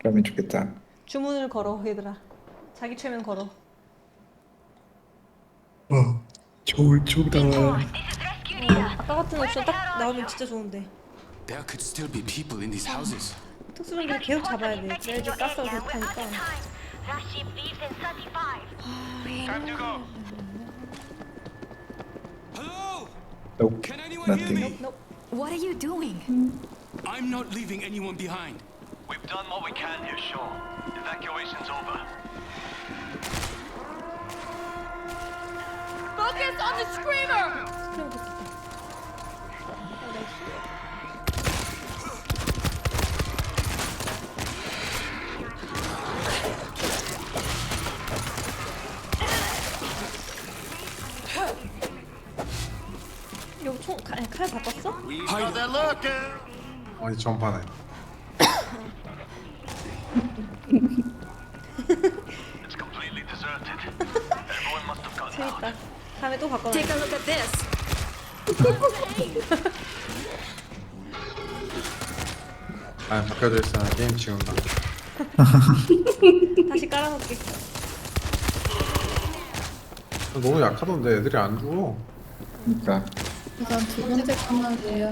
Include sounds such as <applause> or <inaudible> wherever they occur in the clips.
그러면 좋겠다. 주문을 걸어 얘들아. 자기 최면 걸어. 어, 좋을 쪽다. 어, 아까 같은 옵션 딱 나오면 진짜 좋은데. There could still be people in these houses. 특수전기를 계속 잡아야 돼. 그래야지 가스가 계속 타니까. Rashid leaves in 35. Time to go. Hello? Nope, Can anyone hear nothing. me? Nope. What are you doing? I'm not leaving anyone behind. We've done what we can here, Shaw. Evacuation's over. Focus on the screamer! 스크린 좋겠다. 아, 나이스. 여기 총, 가- 아니, 칼 바꿨어? Hide. 어디 전판에 It's completely deserted. Everyone must have gotten out. 재밌다. 다음에 또 바꿔. Take a look at this. 아 있어 나 게임 지운다 다시 깔아놓게. 너무 약하던데. 애들이 안 죽어. 그러니까. 우선 두 번째 거는 왜요?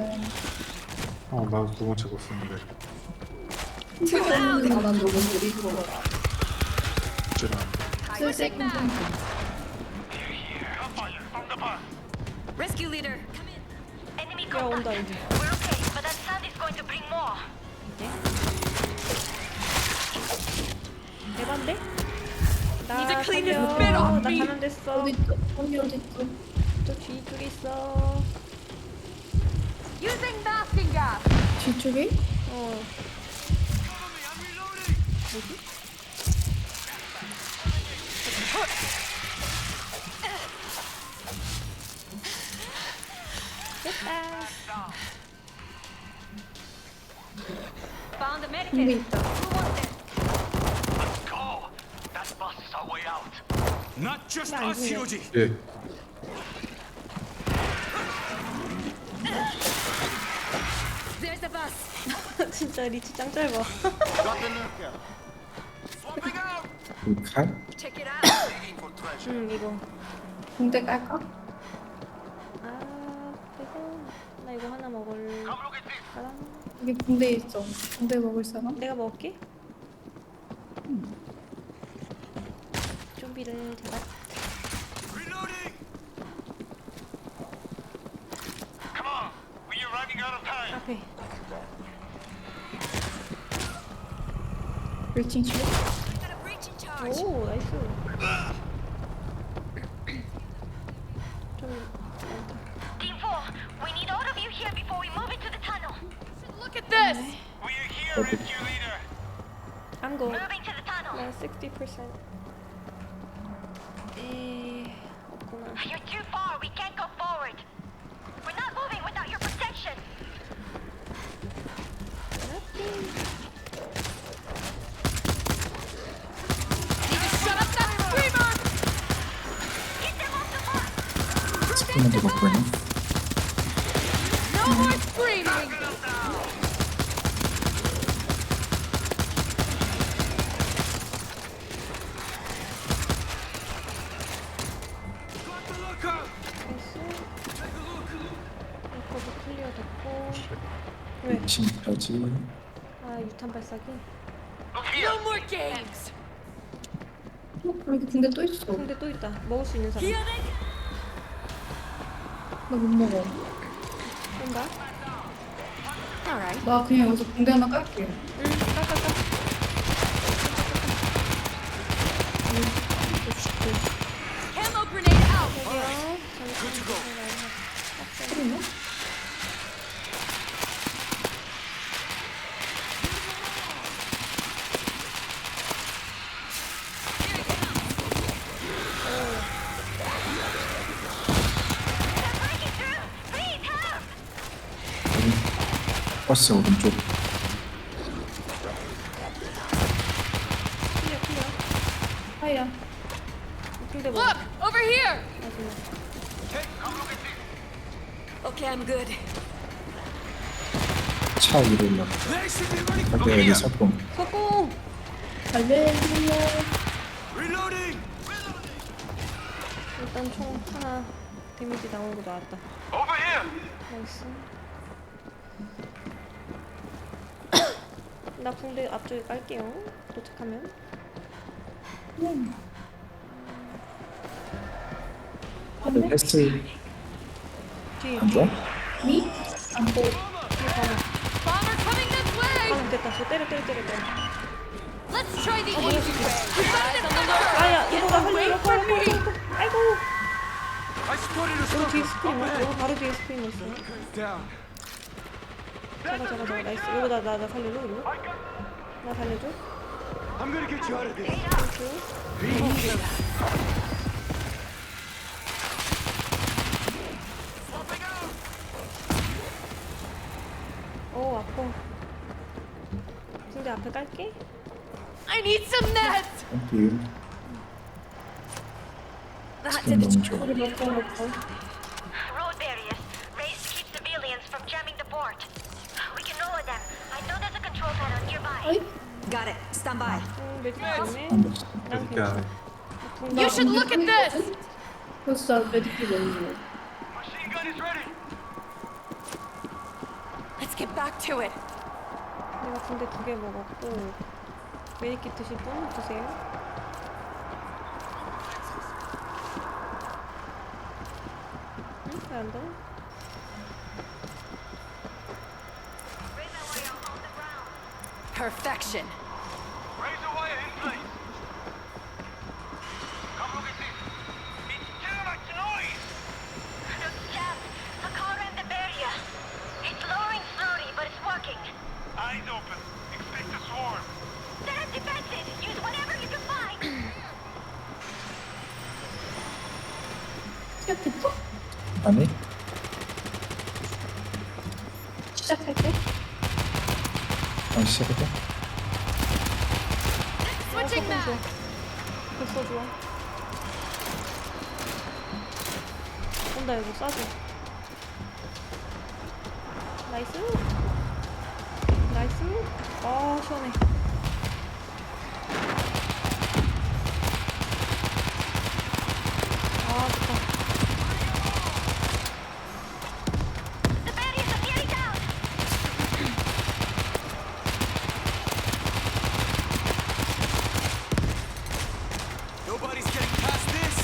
어 나도 두 번째 거 쓰는데. 첫 번째 거는 너무 느리고 죽질 않아 온다. 이제. We're okay, but that sand is going to bring more. 대반데? 나 clean this 살려. bit off 나 me. 감염됐어. 어디 있어? 언니 어디 있어? 저 뒤쪽에 있어. Using masking gas! 뒤쪽에? 어. 됐다. 있다. Who wants it? Let's go! That bus is our way out. Not just us. 예 There's the bus. 진짜 리치 짱 짧아. 이 칼? Check it out. 응 이거. 공대 깔까? 아나 이거 하나 먹을. 까랑. 여기 공대 있어. 공대 먹을 사람? 내가 먹을게. 좀비를 잡아. Reloading! Come on! We're running out of time. 앞에. 1층 치 Got a breach in charge. 오 60%. 지금까지 아 유탄 발사기. No more games. 어? 여기 공대 또 있어. 근데 또 있다. 먹을 수 있는 사람. 나못 먹어. 뭔가? All right. 나 그냥 여기서 공대 하나 깔게. 응. 까까까. Camo grenade out. 저기요. Good to go. 그러네? 버스 오른쪽 클리어 클리어. 하야. 근데 뭐? Look over here. 마지막. Okay, I'm good. 차 위로 올라. They should be running. 근데 여기 석공 석공. Reloading! 일단 총 하나 데미지 나오는 거 나왔다. Over here! 나이스. 나 붕대 앞쪽에 깔게요. 도착하면. 다들 패스 뒤에 안 좋아? 미? 안 보여. 뒤에 가면. Bomber coming this way! 아 됐다. 저 때려 때려 때려 때려. Let's try the easy way. Eyes on the lure. 아야 이거 나 살려 이거 빨리 빨리 빨리. 아이고. Spotted a 여기 뒤에. 스크린 여기 바로 뒤에 스크린 있어. Down. 잡아 잡아 잡아 나이스. 이거 나나 나 살려줘 이거. 나 살려줘. I'm gonna get you out of this. 오 아파. 근데 앞에 깔게. I need some nets! 땡큐 스킨 너무 좋아 우리 몇 번, 몇 번. Them. I know there's a control panel nearby. 어이? Got it. Stand by. 응 메디킷 있네. 안 됐어 난 이렇게 안 해. 괜찮아. You should look at this! 벌써 메디킷 너무 좋아. Machine gun is ready! Let's get back to it. 내가 군대 두개 먹었고 메디킷 드실 분 드세요. 응? 왜안 돼? Razor Perfection. Razor wire in place! Come look at this! It's too much noise! Look, Jab. A car ran the barrier. It's lowering slowly, but it's working. Eyes open! Expect a swarm! Set up defenses. Use whatever you can find. 시 좋아. 온다 이거 싸줘. 나이스. 나이스. 아 시원해. 아 좋다. The barriers are nearly down. Nobody's getting past this.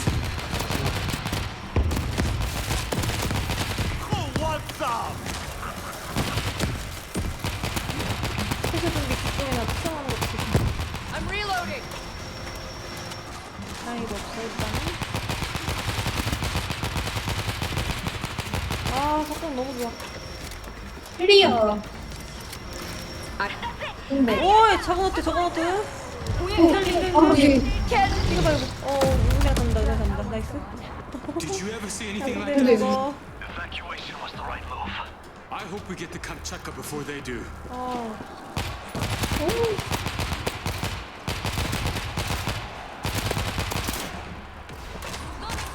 Oh, what's up? 회사 준비 기쁨이나 투정하는 것도 좋다. I'm reloading. 다행히도 없어 일단은. 아 사건 너무 좋아. 클리어. 근데, 오이 저거노트 저거노트. 어, 아버지. 이거 봐 이거. 어 우리가 간다 우리가 간다. 나이스. Did you ever see anything like 근데 that? 이거. Evacuation was the right move. I hope we get to Kamchatka before they do. 어.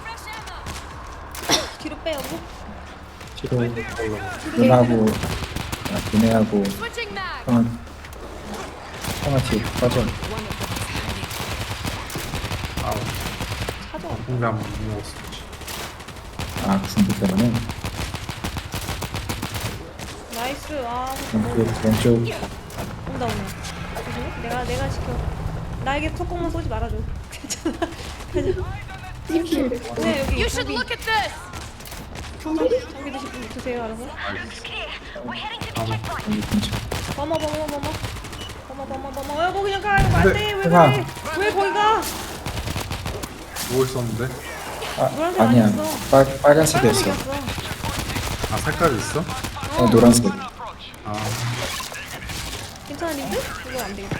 Fresh ammo. 뒤로 빼고. 아, 눈에하고 Switching mag. 형아 형아 뒤에 빠져 아우 찾아. 공대 한번 먹었어 아 군대 때문에 나이스. 아그 왼쪽 온다 오네. 조심해. 내가 내가 지켜. 나에게 턱공만 쏘지 말아줘. <laughs> 괜찮아. <laughs> 가자. 팀킬. 네 여기 You should look at this. 장비 드실 분 드세요 알아서. 버머 버머 버머. 버머 버머 버머. 여보 그냥 가. 이거 안돼. 왜 해봐. 그래? 왜 거기 가? 누워 있었는데 아 노란색 아니야 아니었어. 빨, 빨간색이 었어 빨간색이었어. 아 색깔이 있어? 어 노란색 아 님들? 이거 안 되겠다.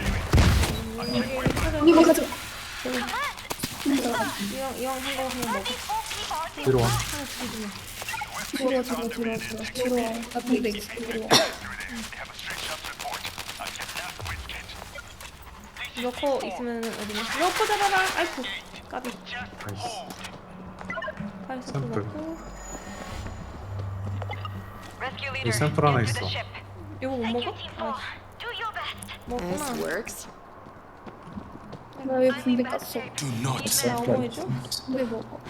찾아. 이거 가져. 이왕 이왕 한거 그냥 먹어. 뒤로 와 하나 주지 마. 들어와, 들어와, 들어와, 들어와. 들어와. 나 붕대 있어. 들어와. 러커 있으면 어디냐? 러커 잡아라. 아이쿠. 까비. 나이스 샘플. Rescue 여기 샘플 하나 있어 이거 못 먹어? Team 4. 아, Do your best. 먹구나. works. 나왜 군대 갔어? Do not. 나 어머 해줘? 군대 먹어.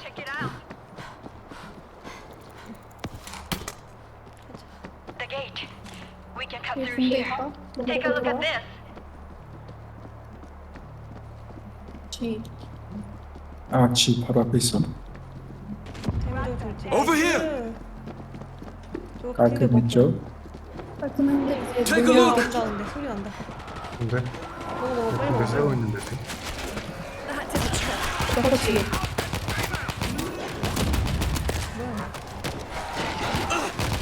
Check it out. The gate. We can cut 왜 through 군대 here. 있다? Take a look at this. G. 아, 지 바로 앞에 있어. Over here! 깔끔 있죠? 깔끔한데 이제 Take a 뭐야 look! 온다 온다 소리 난다. 근데 먹어 먹어 빨리 근데 먹어. 세고 있는데 그렇지.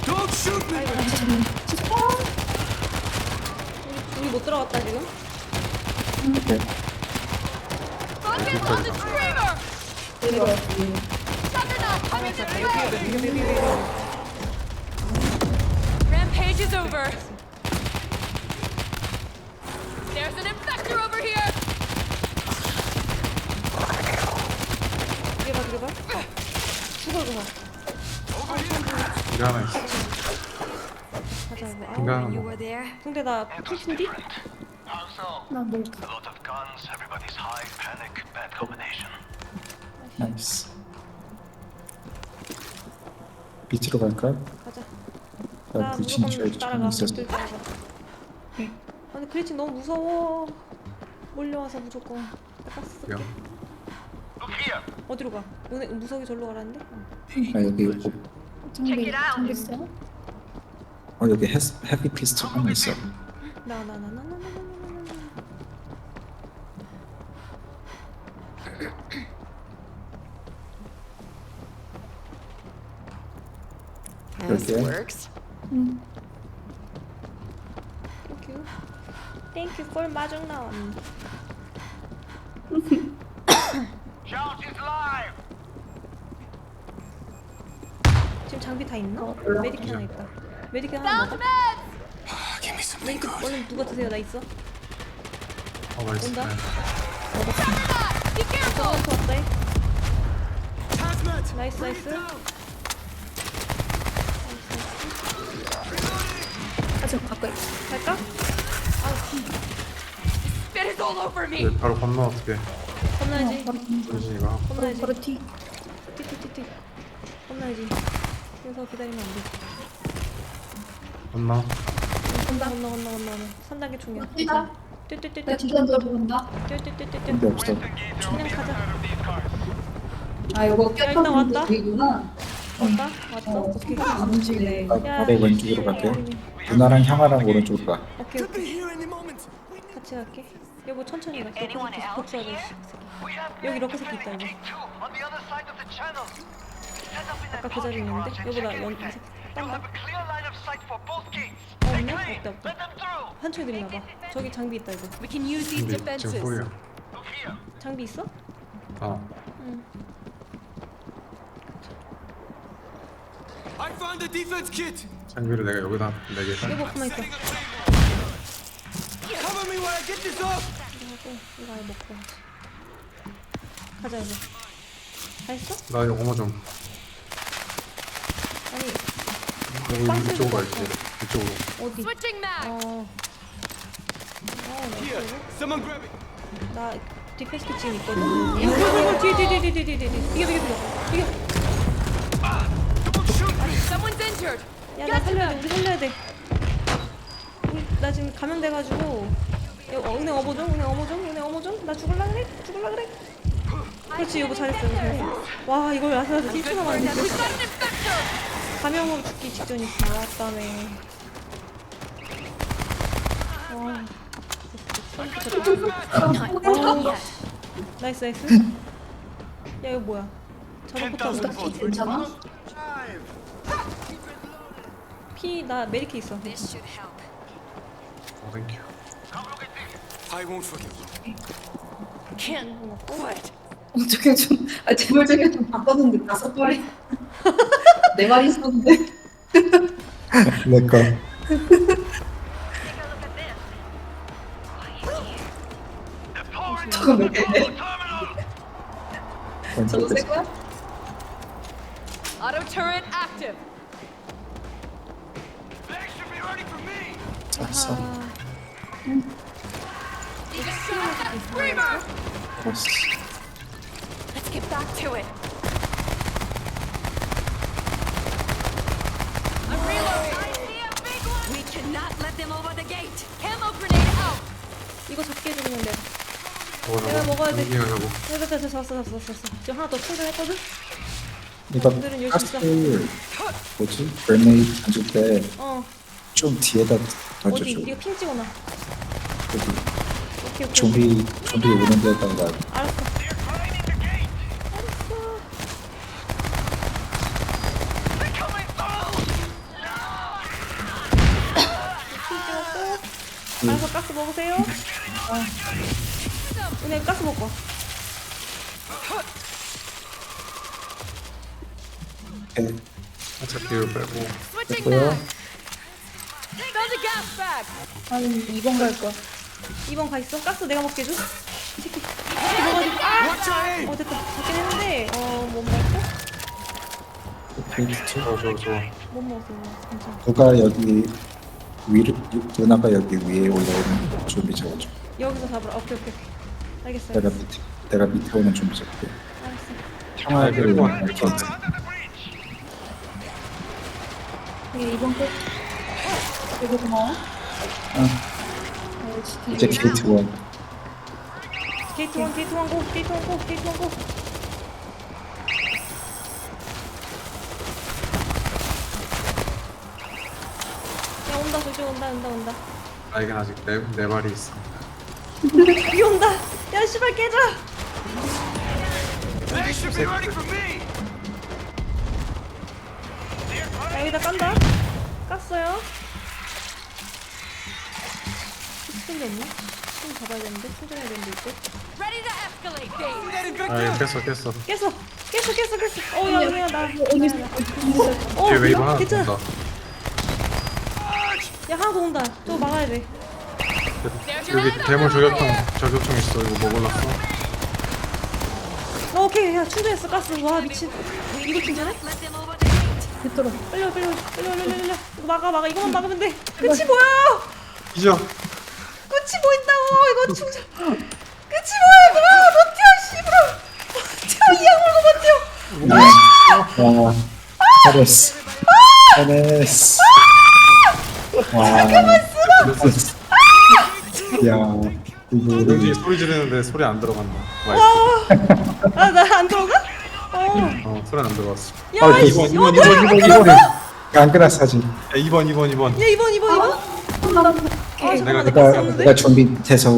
Don't shoot me! 우리 못 들어갔다 지금? 오케이. Focus on the screamer! 내려가지. Juggernaut coming this way! Rampage is over. There's an infector over here! 이게 봐 이게 봐. <laughs> 죽어 죽어. 이게 하나 있어 아, 하나 먹어 근데 나 풀친디? 나 뭐. 나이스. 밑으로 갈까? 가자. 나 나 불친 무조건 줘야지. 따라가. 좀 있었어. 들 따라가. 아니 그리친 너무 무서워. 몰려와서 무조건. 나 가스 쓸게. 야! 어디로 가? 무석이 절로 가라는데? 아, 여기 있고. 장비 장비? 어 여기 해스, 헤비 피스트 하나 있어 나나나나나 This 이렇게. 응. Thank you. Thank you for 마중 나왔니. Charge is live! 지금 장비 다 있나? 메디키 하나 있다. 메디킷 하나 먹어? meds! Give me something 메디킷 good. 얼른 누가 드세요? 나 있어. 어 맛있어 온다. 네. 저한테 왔다. Hazmat! 나이스 나이스. 아직 가까이. 갈까? 근데 바로 건너 어떻게 건너야지. 바로 정신 이거 하고 건너야지. 바로 뒤. 띠띠띠띠. 건너야지. 그래서 기다리면 안 돼. 건너 건너 건너 건너 건너. 3단계 총이야. 뛰다. 나 띠띠띠띠. 뒤단도 본다. 근데 띠띠띠띠. 없어. 그냥 가자. 아 이거 야, 일단 껴탔는데 왔다. 여기구나. 왔다? 왔다? 어, 오케이. 안 움직이네. 나 야, 바로 왼쪽으로 갈게. 누나랑 형아랑 오른쪽으로 가. 오케이 오케이. 같이 갈게. 여보 천천히 가. 새끼. We have 여기 이렇게 새끼 있다 that 아까 그 parking 있는데? 여보 나 check 연, 이 everything. 새끼 딴다. 없네? 없다 없다. Let them through. 한초에 들나봐. 저기 장비 있다 이거. We can use these 지금 defenses. here. 장비 있어? 어 응. I found the defense kit. 장비를 내가 여기다 내게 여보 가만 있어. Cover me while I get this off. 이거 하고 이거 아예 먹고 가자. 가자 여보. 다 했어? 나 이거 어머 좀 아니 여기 이쪽으로 갈게 이쪽으로 어디? Switching mag! 어. 어, Here, 나이스. someone grab it. 나 디펜스 킷 지금 있거든. 이거 이거 뒤에 뒤에 뒤에 뒤에 뒤에 뒤에 이게 이게 이게 이게. Someone's injured! 야, 나 살려야 돼. 우리 살려야 돼. 우리 나 지금 감염돼가지고. 야, 어, 은행 어머 좀, 은행 어머 좀, 은행 어머 좀. 나 죽을라 그래, 죽을라 그래. 그렇지, 여보 잘했어, 여보 잘했어. 와, 이걸 아사나서 3초 남았는데. We've got an infector! 감염으로 죽기 직전이었어. 왔다네. 와. 어, 나이스, 나이스. 야, 이거 뭐야? 뭐야? 괜찮아? 피, 나 메리케 있어. This should help. 어 땡큐 I won't forget you. Can't quit. 어떻게 좀, 아, 제발 저게 좀 바꿨는데 다섯 발이. <laughs> 네 발이 있었는데. 내 거. 지금 하나 더 충전했거든. 이거 오늘은 열심히 가스 뭐지? 그레네이드 던질 때좀어 뒤에다 어디 던져줘. 이거 핑 찍어놔. 여기 오케이 오케이. 좀비 좀비 오는 데다가 알았어. 핑 찍었고. 가스 먹으세요. 은혜 가스 먹고. 와. 해 살짝 뒤로 빼고. 됐고요. 한 2번 갈 거야. 2번 가 있어. 가스 내가 먹게 해줘. 이 새끼. 먹어가지고 아. 어 됐다. 잡긴 했는데 어못 먹었어? 좋아 좋아 좋아. 못 먹었어. 못 먹었어. 괜찮아. 누가 여기 위를 누나가 여기 위에 올라오는 좀비 잡아줘. 여기서 잡으라. 오케이 오케이. 오케이. 알겠어. 내가 알겠어. 밑에 내가 밑에 오는 좀비 잡게. 알았어. 평화를 그리고 위한 게이트. Under the bridge. 이게 2번 끝. 되게 고마워. 이제 게이트 원. 게이트 원 게이트 원 고. 게이트 원 고. 게이트 원 고. 야 온다 저기 온다 온다 온다. 나에겐 아직 네, 네 발이 있어. 여기 온다. 야 씨발 깨져. They should be ready for me. 여기다 깐다. 깠어요. 스킨이 없나? 스킨 잡아야 되는데 충전해야 되는데 이거. Ready to escalate things. 아 이거 깼어 깼어. 깼어. 깼어 깼어 깼어. 어야 은혜야 나. 어디 있어? 어 뒤에 웨이브 하나 괜찮아. 야 하나 더 온다. 저거 막아야 돼. 여기 대물 저격총 저격총 있어. 이거 뭐 골랐어? 어, 오케이 야 충전했어 가스. 와 미친. 이거 충전해? Let them over the gate. 됐더라. 빨리 와, 빨리 와, 빨리 와, 빨리 와, 빨리 와. 이거 막아 막아 이거만 막으면 돼. 끝이 뭐야? 이죠. 끝이 뭐 있다고 이거 충전. 끝이 뭐야 그럼 버텨 씨발. 버텨 이 악물고 버텨. 와. 헤레스. 헤레스. 와. 야, 여기 이거 소리 지르는데 소리 안 들어간다. 마이크. 아나 안 들어가? 어. 어 소리 안 들어갔어. 야 아, 이씨. 2번 어, 2번 2번 2번 2번. 깡그라 사진. 야 2번 2번 2번. 야 이번 이번 이번. 아 잠깐만 나 내가- 내가? 내가 좀비 밑에서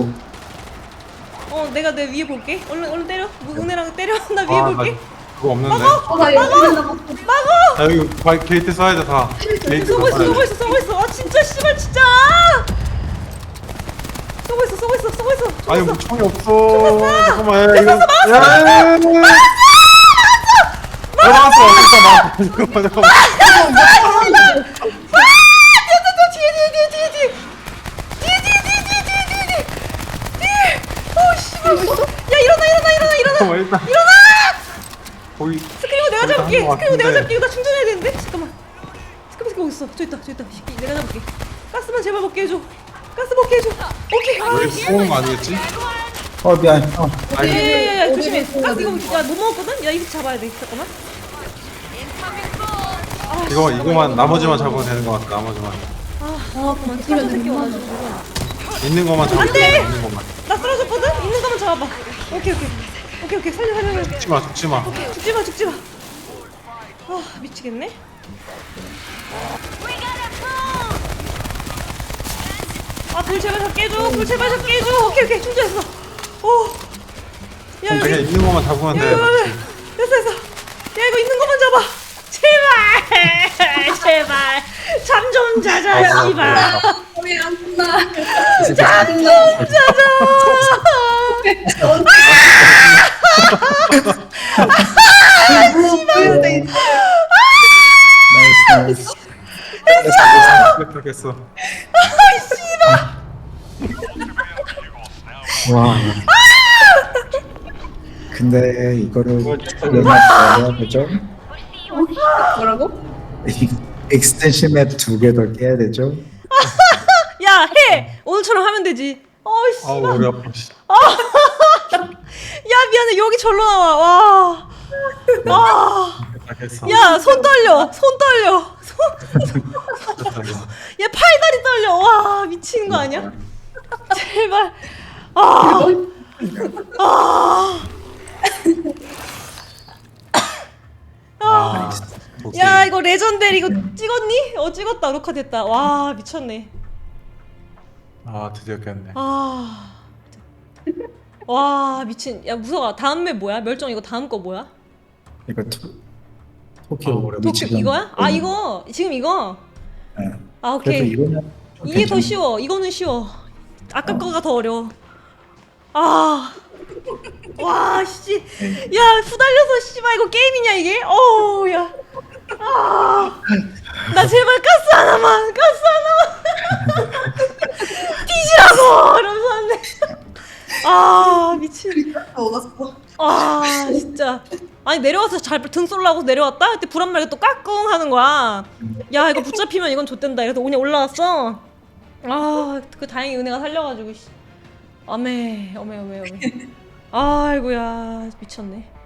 어 내가 내 위에 볼게. 얼른 얼른 때려. 뭐, 은혜랑 때려. <laughs> 나 위에 아, 나 볼게. 그거 없는데. 어, 나 남았어. 막어. 아 여기 바, 게이트 써야 돼 다. 게이트 쏘고 있어 써야 쏘고 돼. 있어 쏘고 있어. 아 진짜 씨발 진짜. 쏘고 있어 쏘고 있어 쏘고 있어. 아니 있어. 뭐 총이 없어. 잠깐만 야 이거. 야, 야, 야, 야. 돌아왔어 어딨어 나 잠깐만 일어나! 거기 스크리머 내가 일단 잡을게 한것 스크리머 내가 같은데. 잡을게 이거 나 충전해야 되는데 잠깐만 스크림 스크림 어딨어 저 있다 저 있다 이 새끼 내가 잡을게 가스만 제발 먹게 해줘 가스 먹게 해줘 오케이 아, 씨. 소음 아니겠지? 어 미안 어. 야야야 조심해 가스 이거 야못 먹었거든? 야이 새끼 잡아야 돼 잠깐만 이거 이거만 나머지만 잡으면 되는 거 같아. 나머지만 아 사전 새끼 와가지고 있는 것만 잡으면 안 돼! 돼. 있는 것만. 나 쓰러졌거든 있는 거만 잡아봐 오케이 오케이 오케이 오케이 살려 살려 살려 죽지 마 죽지 마. 죽지 마, 죽지 마. 아, 미치겠네. 아, 불 제발 잡게 해줘. 불 제발 잡게 해줘. 오케이, 오케이, 충전했어. 오. 야, 그냥 여기. 있는 것만 잡으면 야, 돼. 이거, 됐어, 됐어. 야, 이거 있는 것만 잡아. 제발, 제발. 잠좀 자자, 씨발. 잠좀 자자. 나이스 나이스. 됐어. 와. 근데 이거를 연합해야 되죠? 뭐라고? 익스텐션 맵 두 개 더 깨야 되죠? <laughs> 야, 해. 오늘처럼 하면 되지. 어, 씨. 아 머리 아파 씨. <laughs> 야 미안해 여기 절로 나와. 와. 와. 알겠어 야 손 떨려. 손 떨려. 손. <laughs> 얘 팔다리 떨려. 와 미치는 거 아니야? 제발. 아. 아. 아. 야 이거 레전드 이거 찍었니? 어 찍었다 녹화 됐다. 와 미쳤네. 아 드디어 깼네 아. 와 미친. 야 무서워. 다음 맵 뭐야? 멸종 이거 다음 거 뭐야? 이거 토, 아, 토끼오 어려워. 또 미치광. 이거야? 아 이거 지금 이거. 네. 아 그래서 오케이. 이거는 좀 이게 더 괜찮아. 쉬워. 이거는 쉬워. 아까 거가 더 어려워. 아. 와, 씨. 야, 후달려서 씨발 이거 게임이냐 이게? 어우, 야. 아. 나 제발 가스 하나만. 가스 하나만. <laughs> 뒤지라고. 이러면서 하는데. 아, 미친. 얻었어. 아, 진짜. 아니 내려와서 잘 등 쏠라고 내려왔다? 그때 불안 말고 또 까꿍 하는 거야. 야, 이거 붙잡히면 이건 좆된다. 그래서 그냥 올라왔어. 아, 그 다행히 은혜가 살려가지고. 씨. 어메, 어메, 어메, 어메. 아이고야, 미쳤네.